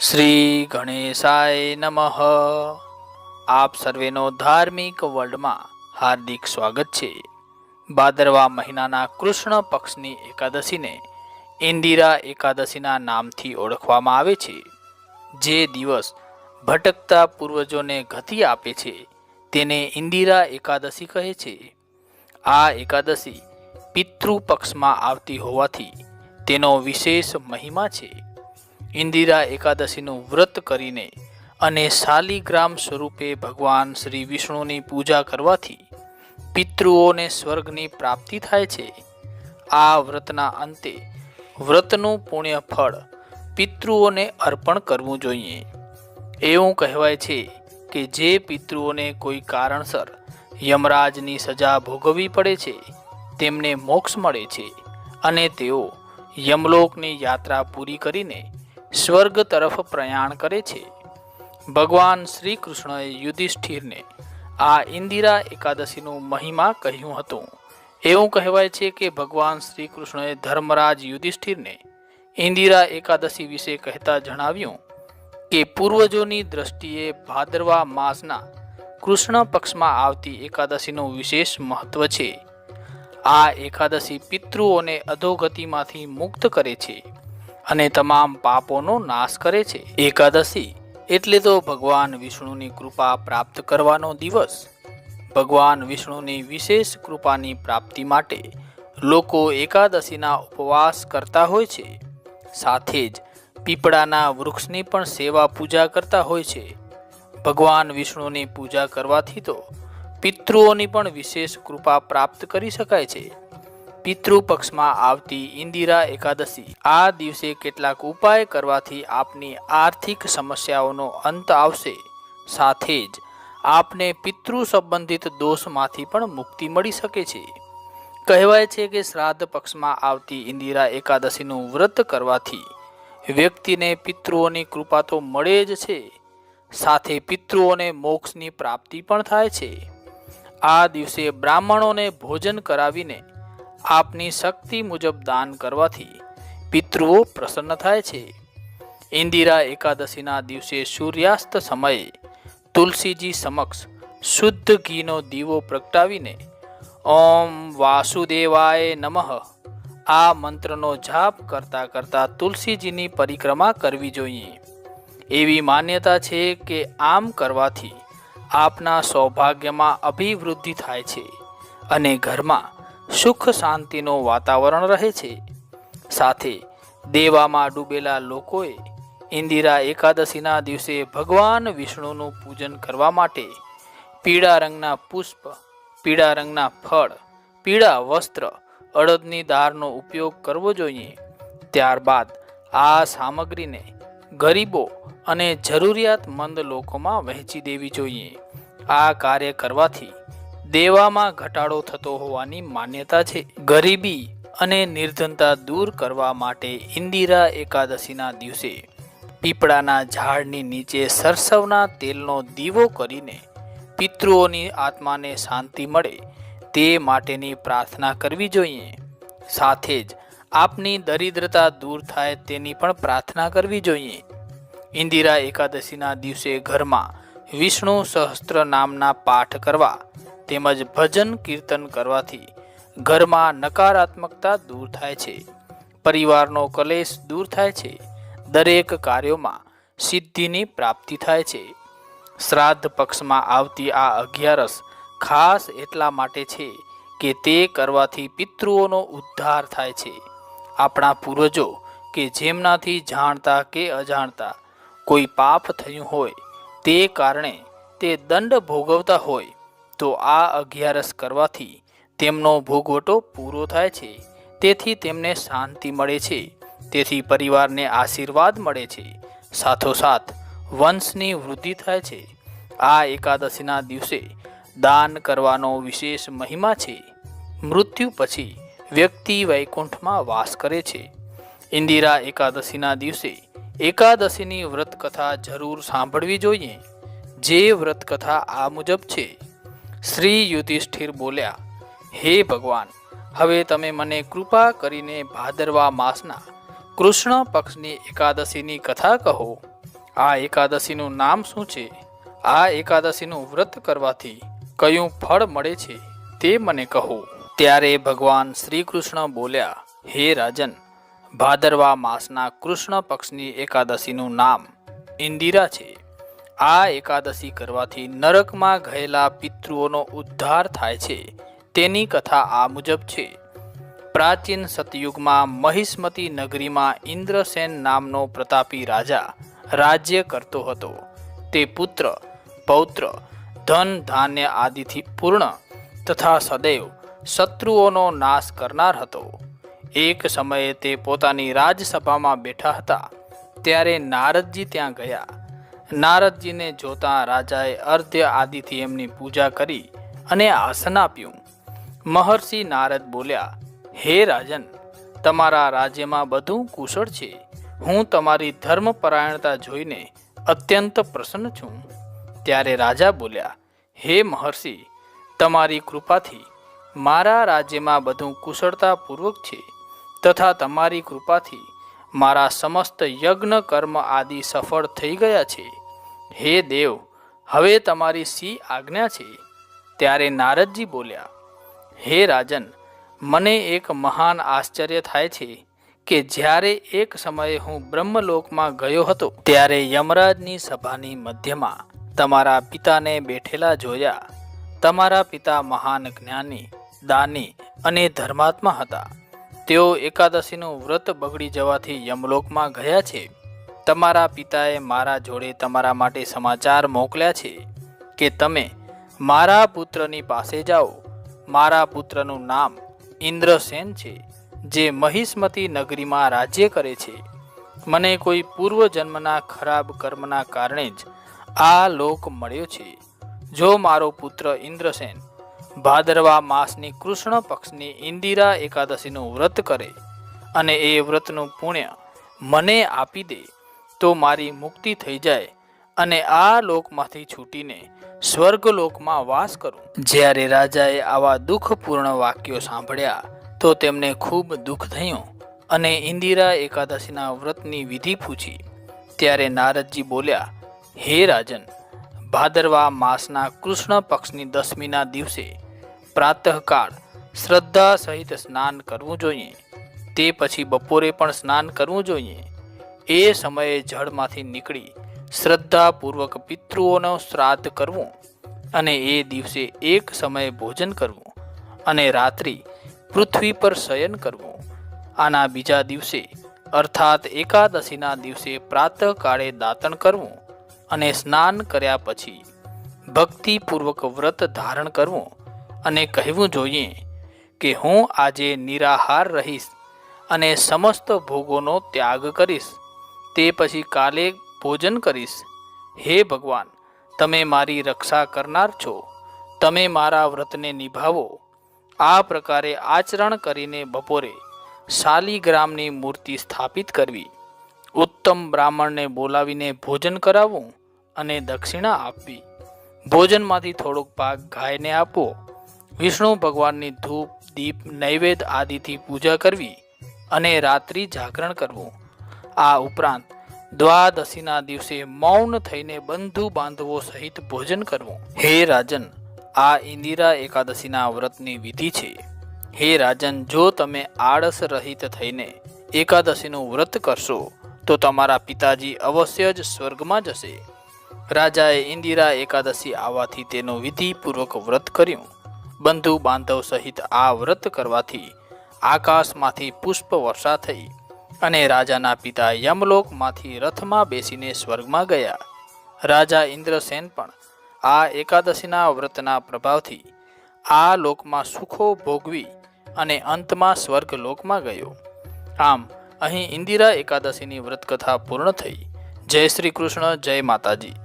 શ્રી ગણેશાય નમઃ. આપ સર્વેનો ધાર્મિક વર્લ્ડમાં હાર્દિક સ્વાગત છે. ભાદરવા મહિનાના કૃષ્ણ પક્ષની એકાદશીને ઇન્દિરા એકાદશીના નામથી ઓળખવામાં આવે છે. જે દિવસ ભટકતા પૂર્વજોને ગતિ આપે છે, તેને ઇન્દિરા એકાદશી કહે છે. આ એકાદશી પિતૃ પક્ષમાં આવતી હોવાથી તેનો વિશેષ મહિમા છે. ઇન્દિરા એકાદશીનું વ્રત કરીને અને શાલિગ્રામ સ્વરૂપે ભગવાન શ્રી વિષ્ણુની પૂજા કરવાથી પિતૃઓને સ્વર્ગની પ્રાપ્તિ થાય છે. આ વ્રતના અંતે વ્રતનું પુણ્ય ફળ પિતૃઓને અર્પણ કરવું જોઈએ. એવું કહેવાય છે કે જે પિતૃઓને કોઈ કારણસર યમરાજની સજા ભોગવવી પડે છે, તેમને મોક્ષ મળે છે અને તેઓ યમલોકની યાત્રા પૂરી કરીને સ્વર્ગ તરફ પ્રયાણ કરે છે. ભગવાન શ્રી કૃષ્ણએ યુધિષ્ઠિરને આ ઇન્દિરા એકાદશીનું મહિમા કહ્યું હતું. એવું કહેવાય છે કે ભગવાન શ્રી કૃષ્ણએ ધર્મરાજ યુધિષ્ઠિરને ઇન્દિરા એકાદશી વિશે કહેતા જણાવ્યું કે પૂર્વજોની દ્રષ્ટિએ ભાદરવા માસના કૃષ્ણ પક્ષમાં આવતી એકાદશીનું વિશેષ મહત્વ છે. આ એકાદશી પિતૃઓને અધોગતિમાંથી મુક્ત કરે છે. અને તમામ પાપોનો નાશ કરે છે. એકાદશી, એટલે તો ભગવાન વિષ્ણુની કૃપા પ્રાપ્ત કરવાનો દિવસ. ભગવાન વિષ્ણુની વિશેષ કૃપાની પ્રાપ્તિ માટે લોકો એકાદશીના ઉપવાસ કરતા હોય છે. સાથે જ પીપળાના વૃક્ષની પણ સેવા પૂજા કરતા હોય છે. ભગવાન વિષ્ણુની પૂજા કરવાથી તો પિતૃઓની પણ વિશેષ કૃપા પ્રાપ્ત કરી શકાય છે. પિતૃ પક્ષમાં આવતી ઇન્દિરા એકાદશી. આ દિવસે કેટલાક ઉપાય કરવાથી આપની આર્થિક સમસ્યાઓનો અંત આવશે. સાથે જ, આપને પિતૃ સંબંધિત દોષમાંથી પણ મુક્તિ મળી શકે છે. કહેવાય છે કે શ્રાદ્ધ પક્ષમાં આવતી ઇન્દિરા એકાદશીનું વ્રત કરવાથી વ્યક્તિને પિતૃઓની કૃપા તો મળે જ છે. સાથે પિતૃઓને મોક્ષની પ્રાપ્તિ પણ થાય છે. આ દિવસે બ્રાહ્મણોને ભોજન કરાવીને આપની શક્તિ મુજબ દાન કરવાથી પિતૃઓ પ્રસન્ન થાય છે. ઇન્દિરા એકાદશીના દિવસે સૂર્યાસ્ત સમયે તુલસીજી સમક્ષ શુદ્ધ ઘીનો દીવો પ્રગટાવીને, ઓમ વાસુદેવાય નમઃ. આ મંત્રનો જાપ કરતા કરતા તુલસીજીની પરિક્રમા કરવી જોઈએ. એવી માન્યતા છે કે આમ કરવાથી આપના સૌભાગ્યમાં અભિવૃદ્ધિ થાય છે અને ઘરમાં સુખ શાંતિનું વાતાવરણ રહે છે. સાથે દેવામાં ડૂબેલા લોકોએ ઇન્દિરા એકાદશીના દિવસે ભગવાન વિષ્ણુનું પૂજન કરવા માટે પીળા રંગના પુષ્પ, પીળા રંગના ફળ, પીળા વસ્ત્ર, અડદની દાળનો ઉપયોગ કરવો જોઈએ. ત્યારબાદ આ સામગ્રીને ગરીબો અને જરૂરિયાતમંદ લોકોમાં વહેંચી દેવી જોઈએ. આ કાર્ય કરવાથી દેવામાં ઘટાડો થતો હોવાની માન્યતા છે. ગરીબી અને નિર્ધનતા દૂર કરવા માટે ઇન્દિરા એકાદશીના દિવસે પીપળાના ઝાડની નીચે સરસવના તેલનો દીવો કરીને પિતૃઓની આત્માને શાંતિ મળે તે માટેની પ્રાર્થના કરવી જોઈએ. સાથે જ આપની દરિદ્રતા દૂર થાય તેની પણ પ્રાર્થના કરવી જોઈએ. ઇન્દિરા એકાદશીના દિવસે ઘરમાં વિષ્ણુ સહસ્ત્ર નામના પાઠ કરવા તેમજ ભજન કીર્તન કરવાથી ઘરમાં નકારાત્મકતા દૂર થાય છે. પરિવારનો કલેશ દૂર થાય છે. દરેક કાર્યોમાં સિદ્ધિની પ્રાપ્તિ થાય છે. શ્રાદ્ધ પક્ષમાં આવતી આ અગિયારસ ખાસ એટલા માટે છે કે તે કરવાથી પિતૃઓનો ઉદ્ધાર થાય છે. આપણા પૂર્વજો કે જેમનાથી જાણતા કે અજાણતા કોઈ પાપ થયું હોય તે કારણે તે દંડ ભોગવતા હોય તો આ અગિયારસ કરવાથી તેમનો ભોગવટો પૂરો થાય છે. તેથી તેમને શાંતિ મળે છે. તેથી પરિવારને આશીર્વાદ મળે છે. સાથોસાથ વંશની વૃદ્ધિ થાય છે. આ એકાદશીના દિવસે દાન કરવાનો વિશેષ મહિમા છે. મૃત્યુ પછી વ્યક્તિ વૈકુંઠમાં વાસ કરે છે. ઇન્દિરા એકાદશીના દિવસે એકાદશીની વ્રતકથા જરૂર સાંભળવી જોઈએ. જે વ્રતકથા આ મુજબ છે. શ્રી યુધિષ્ઠિર બોલ્યા, હે ભગવાન, હવે તમે મને કૃપા કરીને ભાદરવા માસના કૃષ્ણ પક્ષની એકાદશીની કથા કહો. આ એકાદશીનું નામ શું છે? આ એકાદશીનું વ્રત કરવાથી કયું ફળ મળે છે તે મને કહો. ત્યારે ભગવાન શ્રી કૃષ્ણ બોલ્યા, હે રાજન, ભાદરવા માસના કૃષ્ણ પક્ષની એકાદશીનું નામ ઇન્દિરા છે. આ એકાદશી કરવાથી નરકમાં ગયેલા પિતૃઓનો ઉદ્ધાર થાય છે. તેની કથા આ મુજબ છે. પ્રાચીન સતયુગમાં મહિષ્મતી નગરીમાં ઇન્દ્રસેન નામનો પ્રતાપી રાજા રાજ્ય કરતો હતો. તે પુત્ર, પૌત્ર, ધન ધાન્ય આદિથી પૂર્ણ તથા સદૈવ શત્રુઓનો નાશ કરનાર હતો. એક સમયે તે પોતાની રાજસભામાં બેઠા હતા. ત્યારે નારદજી ત્યાં ગયા. નારદજીને જોતા રાજાએ અર્ધ્ય આદિથી એમની પૂજા કરી અને આસન આપ્યું. મહર્ષિ નારદ બોલ્યા, હે રાજન, તમારા રાજ્યમાં બધું કુશળ છે. હું તમારી ધર્મપરાયણતા જોઈને અત્યંત પ્રસન્ન છું. ત્યારે રાજા બોલ્યા, હે મહર્ષિ, તમારી કૃપાથી મારા રાજ્યમાં બધું કુશળતાપૂર્વક છે તથા તમારી કૃપાથી મારા સમસ્ત યજ્ઞ, કર્મ આદિ સફળ થઈ ગયા છે. હે દેવ, હવે તમારી સી આજ્ઞા છે? ત્યારે નારદજી બોલ્યા, હે રાજન, મને એક મહાન આશ્ચર્ય થાય છે કે જ્યારે એક સમયે હું બ્રહ્મલોકમાં ગયો હતો, ત્યારે યમરાજની સભાની મધ્યમાં તમારા પિતાને બેઠેલા જોયા. તમારા પિતા મહાન જ્ઞાની, દાની અને ધર્માત્મા હતા. તેઓ એકાદશીનું વ્રત બગડી જવાથી યમલોકમાં ગયા છે. તમારા પિતાએ મારા જોડે તમારા માટે સમાચાર મોકલ્યા છે કે તમે મારા પુત્રની પાસે જાઓ. મારા પુત્રનું નામ ઇન્દ્રસેન છે, જે મહિષ્મતી નગરીમાં રાજ્ય કરે છે. મને કોઈ પૂર્વજન્મના ખરાબ કર્મના કારણે જ આ લોક મળ્યો છે. જો મારો પુત્ર ઇન્દ્રસેન ભાદરવા માસની કૃષ્ણ પક્ષની ઇન્દિરા એકાદશીનું વ્રત કરે અને એ વ્રતનું પુણ્ય મને આપી દે તો મારી મુક્તિ થઈ જાય અને આ લોકમાંથી છૂટીને સ્વર્ગલોકમાં વાસ કરું. જ્યારે રાજાએ આવા દુઃખપૂર્ણ વાક્યો સાંભળ્યા, તો તેમને ખૂબ દુઃખ થયું અને ઇન્દિરા એકાદશીના વ્રતની વિધિ પૂછી. ત્યારે નારદજી બોલ્યા, હે રાજન, ભાદરવા માસના કૃષ્ણ પક્ષની દસમીના દિવસે પ્રાતઃકાળ શ્રદ્ધા સહિત સ્નાન કરવું જોઈએ. તે પછી બપોરે પણ સ્નાન કરવું જોઈએ. એ સમયે જળમાંથી નીકળી શ્રદ્ધાપૂર્વક પિતૃઓનો શ્રાદ્ધ કરવું અને એ દિવસે એક સમયે ભોજન કરવું અને રાત્રિ પૃથ્વી પર શયન કરવું. આના બીજા દિવસે અર્થાત એકાદશીના દિવસે પ્રાતઃકાળે દાતણ કરવું અને સ્નાન કર્યા પછી ભક્તિપૂર્વક વ્રત ધારણ કરવું અને કહેવું જોઈએ કે હું આજે નિરાહાર રહીશ અને સમસ્ત ભોગોનો ત્યાગ કરીશ. તે પછી કાલે ભોજન કરીશ. હે ભગવાન, તમે મારી રક્ષા કરનાર છો. તમે મારા વ્રતને નિભાવો. આ પ્રકારે આચરણ કરીને બપોરે શાલિગ્રામની મૂર્તિ સ્થાપિત કરવી. ઉત્તમ બ્રાહ્મણને બોલાવીને ભોજન કરાવવું અને દક્ષિણા આપવી. ભોજનમાંથી થોડોક ભાગ ગાયને આપવો. વિષ્ણુ ભગવાનની ધૂપ, દીપ, નૈવેદ્ય આદિથી પૂજા કરવી અને રાત્રિ જાગરણ કરવું. આ ઉપરાંત દ્વાદશીના દિવસે મૌન થઈને બંધુ બાંધવો સહિત ભોજન કરવું. હે રાજન, આ ઇન્દિરા એકાદશીના વ્રતની વિધિ છે. હે રાજન, જો તમે આળસ રહિત થઈને એકાદશીનું વ્રત કરશો, તો તમારા પિતાજી અવશ્ય જ સ્વર્ગમાં જશે. રાજાએ ઇન્દિરા એકાદશી આવવાથી તેનું વિધિપૂર્વક વ્રત કર્યું. બંધુ બાંધવ સહિત આ વ્રત કરવાથી આકાશમાંથી પુષ્પ વર્ષા થઈ અને રાજાના પિતા યમલોકમાંથી રથમાં બેસીને સ્વર્ગમાં ગયા. રાજા ઇન્દ્રસેન પણ આ એકાદશીના વ્રતના પ્રભાવથી આ લોકમાં સુખો ભોગવી અને અંતમાં સ્વર્ગ લોકમાં ગયો. આમ, અહીં ઇન્દિરા એકાદશીની વ્રતકથા પૂર્ણ થઈ. જય શ્રી કૃષ્ણ, જય માતાજી.